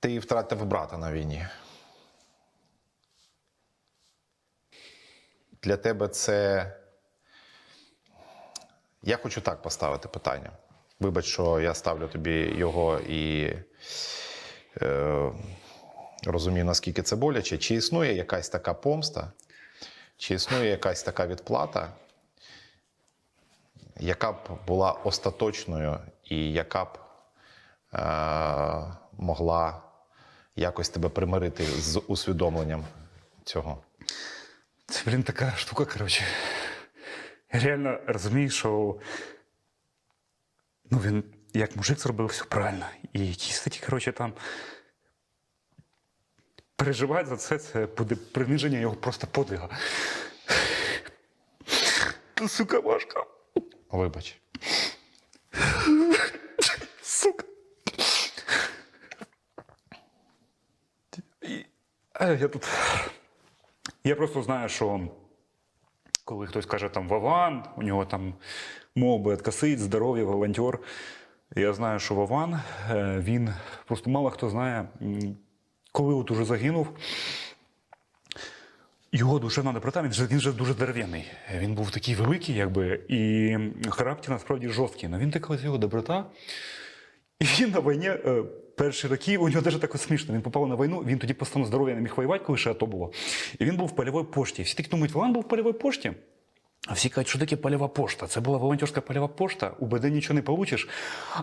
Ти втратив брата на війні. Для тебе це. Я хочу так поставити питання. Вибач, що я ставлю тобі його і е, розумію, наскільки це боляче. Чи існує якась така помста, чи існує якась така відплата, яка б була остаточною і яка б е, могла якось тебе примирити з усвідомленням цього? Це, блін, така штука, коротше. Я реально розумію, що ну, він як мужик зробив все правильно. І якісь такі, коротше, там переживати за це, це буде приниження його просто подвига. Сука, важко. Вибач. Сука. І, е, я тут. Я просто знаю, що коли хтось каже там Вован, у нього там мов би откосить, здоров'я, волонтер. Я знаю, що Вован, е, він просто мало хто знає, коли от уже загинув. Його душевна доброта, він же, він же дуже здоров'яний. Він був такий великий, якби, і характер насправді жорсткий. Але він така його доброта. І він на війні е, перші роки, у нього навіть так смішно. Він попав на війну, він тоді по здоров'я не міг воювати, коли ще АТО було. І він був в польовій пошті. Всі такі думають, Вован був в польовій пошті. А всі кажуть, що таке польова пошта? Це була волонтерська польова пошта, у БД нічого не получиш.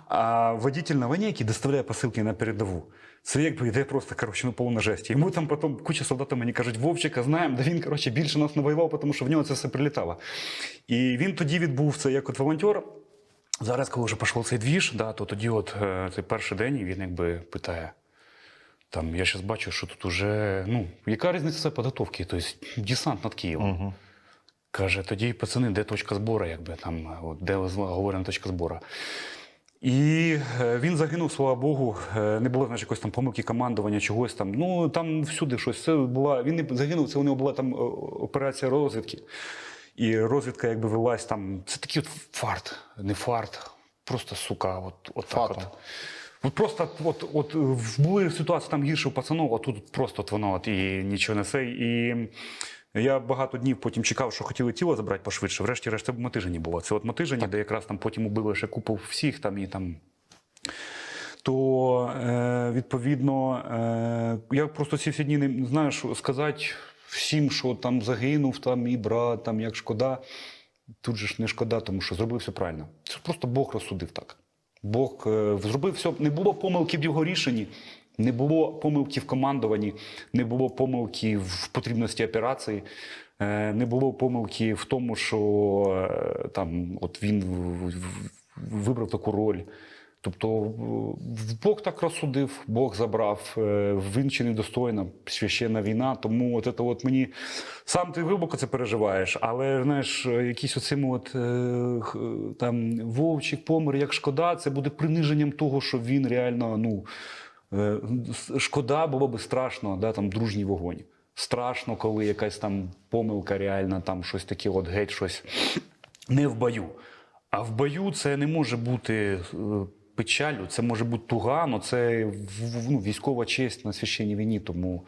А водитель на війні, який доставляє посилки на передову, це якби йде просто коротше, ну, повна жесть. Йому там потім куча солдатів мені кажуть, Вовчика знаємо, да він коротше, більше нас не воював, тому що в нього це все прилітало. І він тоді відбув це як от волонтер. Зараз, коли вже пішов цей двіж, да, то тоді, от е, цей перший день, він якби питає. Там, я зараз бачу, що тут уже, ну, яка різниця підготовки? Тобто десант над Києвом. Угу. Каже, тоді, пацани, де точка збору, якби там, от, де говорена точка збору. І е, він загинув, слава Богу, е, не було значить, якоїсь там помилки командування, чогось там. Ну там всюди щось. Це була. Він не загинув, це у нього була там операція розвідки. І розвідка якби велась там. Це такий от фарт, не фарт, просто сука, от, от так от. От просто от, от були ситуації там гірше у пацанов, а тут просто от воно от, і нічого не це. І я багато днів потім чекав, що хотіли тіло забрати пошвидше. Врешті-решт це в Матижині було. Це от Матижині, де якраз там потім убили ще купу всіх там і там. То е, відповідно, е, я просто ці всі дні не знаю, що сказати всім, що там загинув, там мій брат, там як шкода. Тут же ж не шкода, тому що зробив все правильно. Це просто Бог розсудив так. Бог е, зробив все. Не було помилки в його рішенні, не було помилки в командуванні, не було помилки в потрібності операції, е, не було помилки в тому, що е, там от він вибрав таку роль. Тобто Бог так розсудив, Бог забрав, е, він чи недостойна священна війна. Тому от це от мені сам ти глибоко це переживаєш, але знаєш, якісь оцим от е, там вовчик, помер, як шкода, це буде приниженням того, що він реально ну е, шкода було би страшно, да, там дружній вогонь. Страшно, коли якась там помилка реальна, там щось таке, от геть щось не в бою. А в бою це не може бути е, печалю, це може бути туга, але це ну, військова честь на священній війні. Тому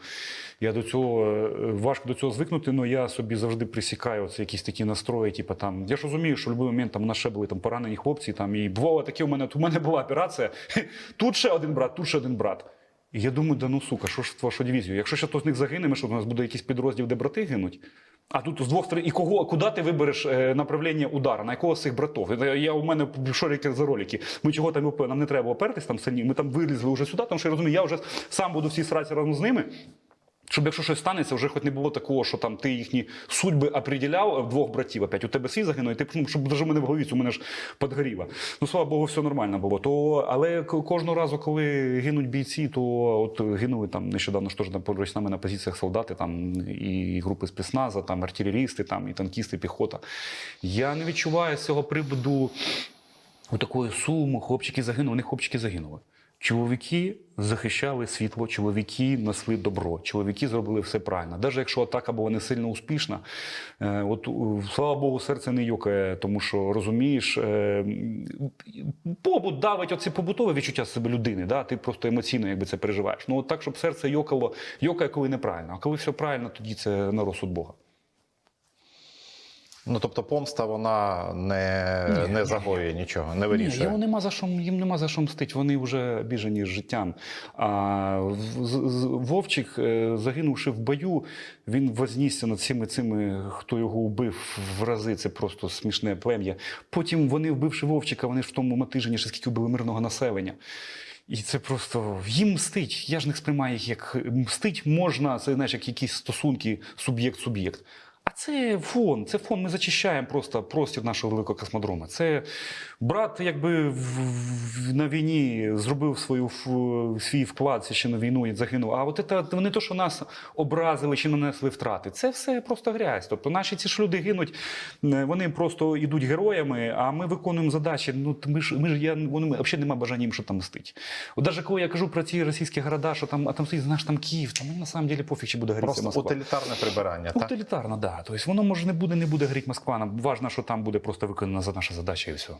я до цього е, важко до цього звикнути, але я собі завжди присікаю це якісь такі настрої. Типу, там, я ж розумію, що в будь-який момент там, у нас ще були там, поранені хлопці, там, і бувало таке, у мене, у мене була операція. Тут ще один брат, тут ще один брат. Я думаю, да ну сука, що ж вашу дивізію? Якщо ще хтось з них загине, ми що у нас буде якийсь підрозділ, де брати гинуть? А тут з двох сторон. І кого, куди ти вибереш е, направлення удара? На якого з цих братов? Я, у мене шоріки за ролики. Ми чого там нам не треба опертись там самі. Ми там вилізли вже сюди, тому що я розумію, я вже сам буду всі срати разом з ними. Щоб якщо щось станеться, вже хоч не було такого, що там ти їхні судьби определяв двох братів. Опять у тебе свій загинув, і ти ну, щоб даже мене в голові, у мене ж підгоріло. Ну слава Богу, все нормально було. То але кожного разу, коли гинуть бійці, то от гинули там нещодавно ж там поруч на позиціях солдати, там і групи спецназа, там артилерісти, там і танкісти, піхота. Я не відчуваю з цього приводу такої суму, хлопчики загинули, вони хлопчики загинули. Чоловіки захищали світло, чоловіки несли добро, чоловіки зробили все правильно. Навіть якщо атака була не сильно успішна, е, от слава Богу, серце не йокає, тому що розумієш, е, побут давить оце побутове відчуття себе людини. Да? Ти просто емоційно якби це переживаєш. Ну от так, щоб серце йокало, йокає, коли неправильно. А коли все правильно, тоді це на розсуд Бога. Ну тобто помста вона не, не загоює нічого, не Ні, вирішує. йому нема за що, їм нема за що мстити, вони вже біжені з життям. А з- з- Вовчик, е, загинувши в бою, він вознісся над всіми цими, хто його вбив в рази. Це просто смішне плем'я. Потім вони, вбивши Вовчика, вони ж в тому мотижені, ще скільки вбили мирного населення. І це просто їм мстить. Я ж не сприймаю їх як мстить можна, це знаєш, як якісь стосунки суб'єкт-суб'єкт. А це фон, це фон. Ми зачищаємо просто простір нашого великого космодрому. Це брат, якби в, в- на війні зробив свою ф- свій вклад ще на війну і загинув. А от це не то, що нас образили чи нанесли втрати. Це все просто грязь. Тобто наші ці ж люди гинуть, е, вони просто йдуть героями, а ми виконуємо задачі. Ну ми ж ми ж я вони взагалі немає бажання їм що там мстить. От навіть коли я кажу про ці російські города, що там а там стоїть, знаєш, там Київ, там мені на самом деле пофіг, чи буде горіти Просто Москва. утилітарне прибирання. Так? Да. Тобто воно може не буде, не буде горіти Москва. Нам важно, що там буде просто виконана наша задача і все.